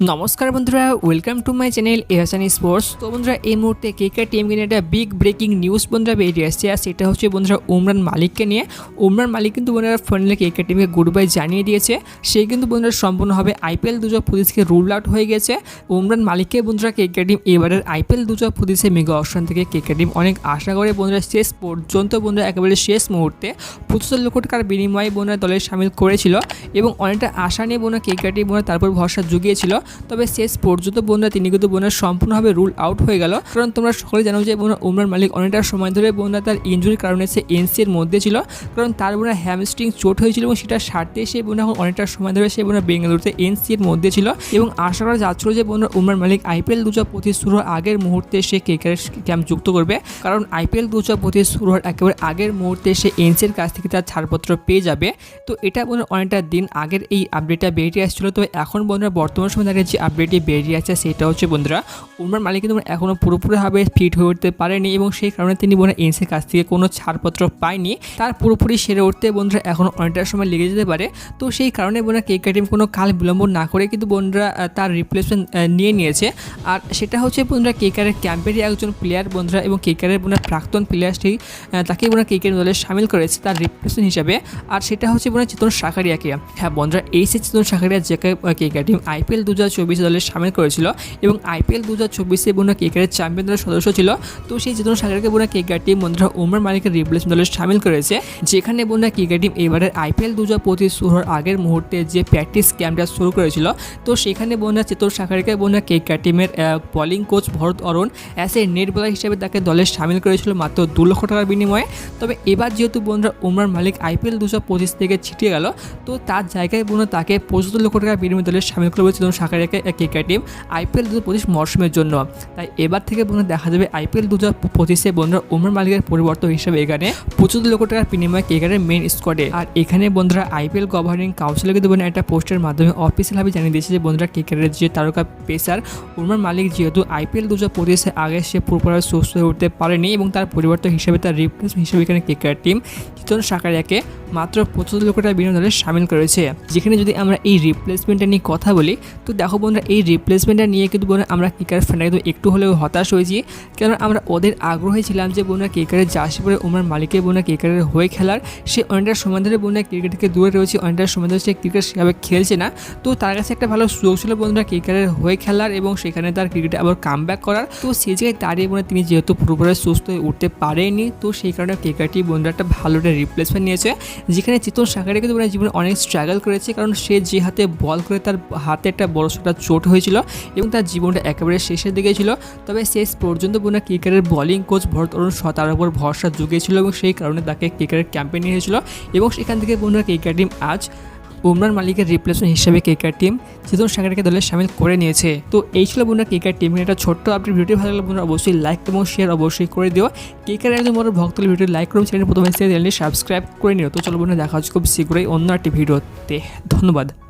নমস্কার বন্ধুরা welcome to my channel Ehasani sports তো বন্ধুরা, এই মুহূর্তে কেকার টিম নিয়ে একটা বিগ ব্রেকিং নিউজ বন্ধুরা বেরিয়ে আসছে। আর সেটা হচ্ছে বন্ধুরা উমরান মালিককে নিয়ে। উমরান মালিক কিন্তু বন্ধুরা ফাইনালে কেকার টিমকে গুড বাই জানিয়ে দিয়েছে। সে কিন্তু বন্ধুরা সম্পূর্ণভাবে আইপিএল দুজো পঁচিশকে রুল আউট হয়ে গেছে। উমরান মালিককে বন্ধুরা কেকার টিম এবারের আইপিএল দুজো পঁচিশে মেগা অপশন থেকে কেকার টিম অনেক আশা করে বন্ধুরা শেষ পর্যন্ত বন্ধুরা একেবারে শেষ মুহূর্তে পঁচিশ লক্ষ টাকার বিনিময়ে বন্ধুরা দলে সামিল করেছিল। এবং অনেকটা আশা নিয়ে বন্ধুরা কেকার টিম বন্ধুরা তারপর ভরসা জুগিয়েছিল। তবে শেষ পর্যন্ত বন্ধুরা তিনি কিন্তু বোনার সম্পূর্ণভাবে রুল আউট হয়ে গেল। কারণ তোমরা সকলে জানো যে বোনার উমরান মালিক অনেকটা সময় ধরে বোনা তার ইঞ্জুরির কারণে সে এনসি এর মধ্যে ছিল। কারণ তার বোনা হ্যামস্ট্রিং চোট হয়েছিল এবং সেটা সারতে সে বোনা এখন অনেকটা সময় ধরে সে বোনা বেঙ্গালুরুতে এনসি এর মধ্যে ছিল। এবং আশা করা যাচ্ছিল যে বোনার উমরান মালিক আইপিএল দু হাজার পঁচিশ শুরু হওয়ার আগের মুহূর্তে সে কেকারের ক্যাম্প যুক্ত করবে। কারণ আইপিএল দু হাজার পঁচিশ শুরু হওয়ার একেবারে আগের মুহূর্তে সে এনসির কাছ থেকে তার ছাড়পত্র পেয়ে যাবে। তো এটা বোনার অনেকটা দিন আগের এই আপডেটটা বেরিয়ে আসছিল। তো এখন বন্ধুরা বর্তমান সময় দাঁড়িয়ে যে আপডেটটি বেরিয়ে আছে সেটা হচ্ছে বন্ধুরা, উমরান মালিক কিন্তু এখনও পুরোপুরিভাবে ফিট হয়ে উঠতে পারেনি এবং সেই কারণে তিনি বোনের এনসির কাছ থেকে কোনো ছাড়পত্র পায়নি। তার পুরোপুরি সেরে উঠতে বন্ধুরা এখনও অনেকটা সময় লেগে যেতে পারে। তো সেই কারণে বোনরা কেক টিম কোনো কাল বিলম্ব না করে কিন্তু বন্ধুরা তার রিপ্লেসমেন্ট নিয়ে নিয়েছে। আর সেটা হচ্ছে বন্ধুরা কেকারের ক্যাম্পেরই একজন প্লেয়ার বন্ধুরা এবং কেকারের বোনার প্রাক্তন প্লেয়ারটি তাকে বোনার কেকের দলে সামিল করেছে তার রিপ্লেসমেন্ট হিসাবে। আর সেটা হচ্ছে বোনার চেতন সাকারিয়াকে হ্যাঁ বন্ধুরা, এই সে চেতন সাকারিয়া যাকে কেকার টিম আইপিএল দু হাজার চব্বিশ দলে সামিল করেছিল এবং আইপিএল দু হাজার চব্বিশে বোনা কেকারের চ্যাম্পিয়ন দলের সদস্য ছিল। তো সেই চেতন সাগরকে বোনা কেকার টিম বন্ধুরা উমর মালিকের রিপ্লেসমেন্ট দলে সামিল করেছে, যেখানে বোনা কেকার টিম এবারের আইপিএল দু হাজার পঁচিশ শুরু হওয়ার আগের মুহূর্তে যে প্র্যাকটিস ক্যাম্পটা শুরু করেছিল, তো সেখানে বোনা চেতন সাগরকে বোনা কেকার টিমের bowling coach Bharat Arun as a net bowler হিসেবে তাকে দলে সামিল করেছিল মাত্র দু লক্ষ টাকার বিনিময়ে। তবে এবার যেহেতু বোনরা উমরান মালিক আইপিএল দুশো পঁচিশ থেকে ছিটিয়ে গেল, তো তার জায়গায় বোনা তাকে পঁচাত্তর লক্ষ টাকার বিনিময়ে দলে সামিল করবে চেতন সাকারিয়াকে কেকার টিম আইপিএল দু পঁচিশ মরশুমের জন্য। তাই এবার থেকে দেখা যাবে আইপিএল দু হাজার পঁচিশে বন্ধুরা উমর মালিকের পরিবর্তন হিসেবে এখানে পঁচাত্তর লক্ষ টাকার বিনিময়ে কেকারের মেন স্কোয়াডে আর এখানে বন্ধুরা আইপিএল গভর্নিং কাউন্সিলে কিন্তু একটা পোস্টের মাধ্যমে অফিসিয়ালভাবে জানিয়ে দিয়েছে যে বন্ধুরা কেকারের যে তারকা পেসার উমর মালিক যেহেতু আইপিএল দু হাজার পঁচিশে আগে সে পুরোপুরি সুস্থ হয়ে উঠতে পারেনি এবং তার পরিবর্তন হিসেবে তার রিপ্লেসমেন্ট হিসেবে এখানে কেকার টিম চিতন সাকারিয়াকে মাত্র পঁচাত্তর লক্ষ টাকা বিনিয়োগ দলে সামিল করেছে যেখানে যদি আমরা এই রিপ্লেসমেন্টটা নিয়ে কথা বলি, তো দেখো বন্ধুরা, এই রিপ্লেসমেন্টটা নিয়ে কিন্তু বোনা আমরা কিকার ফ্যানটা কিন্তু একটু হলেও হতাশ হয়েছি। কেন আমরা ওদের আগ্রহী ছিলাম যে বোনা কেকারের জার্সি পরে ওমর মালিকের বোনা কেকারের হয়ে খেলার। সে অনেকটা সময় ধরে বোনা ক্রিকেট থেকে দূরে রয়েছে, অনেকটা সময় ধরে সে ক্রিকেট সেভাবে খেলছে না। তো তার কাছে একটা ভালো সুযোগ ছিল বন্ধুরা কেকারের হয়ে খেলার এবং সেখানে তার ক্রিকেটে আবার কাম করার। তো সে জায়গায় দাঁড়িয়ে বোনা তিনি যেহেতু পুরোপুরি সুস্থ হয়ে উঠতে পারেনি, তো সেই কারণে কেকারটি বন্ধুরা একটা ভালো একটা রিপ্লেসমেন্ট নিয়েছে। যেখানে চিতন সাকারে কিন্তু বোনা জীবনে অনেক স্ট্রাগল করেছে, কারণ সে যে হাতে বল করে তার হাতে একটা বড় একটা চোট হয়েছিল এবং তার জীবনটা একেবারে শেষের দিকে ছিল। তবে শেষ পর্যন্ত বোনা ক্রিকেটের বলিং কোচ ভরত অরুণ তার উপর ভরসা জুগিয়েছিল এবং সেই কারণে তাকে ক্রিকেটের ক্যাম্পে নিয়ে এসেছিল এবং সেখান থেকে বোনা ক্রিকেট টিম আজ উমরান মালিকের রিপ্লেসমেন্ট হিসেবে কেকার টিম চেতন সাগরকে দলে সামিল করে নিয়েছে। তো এই ছিল বন্ধুরা কেকার টিম একটা ছোট্ট আপডেট ভিডিও ভালো লাগলে বন্ধুরা অবশ্যই লাইক এবং শেয়ার অবশ্যই করে দিও। কেকার একজন বড় ভক্ত ভিডিও লাইক করুন চ্যানেল প্রথমে চ্যানেলটি সাবস্ক্রাইব করে নিও। তো চলো বন্ধুরা, দেখা হচ্ছে খুব শীঘ্রই অন্য একটি ভিডিওতে। ধন্যবাদ।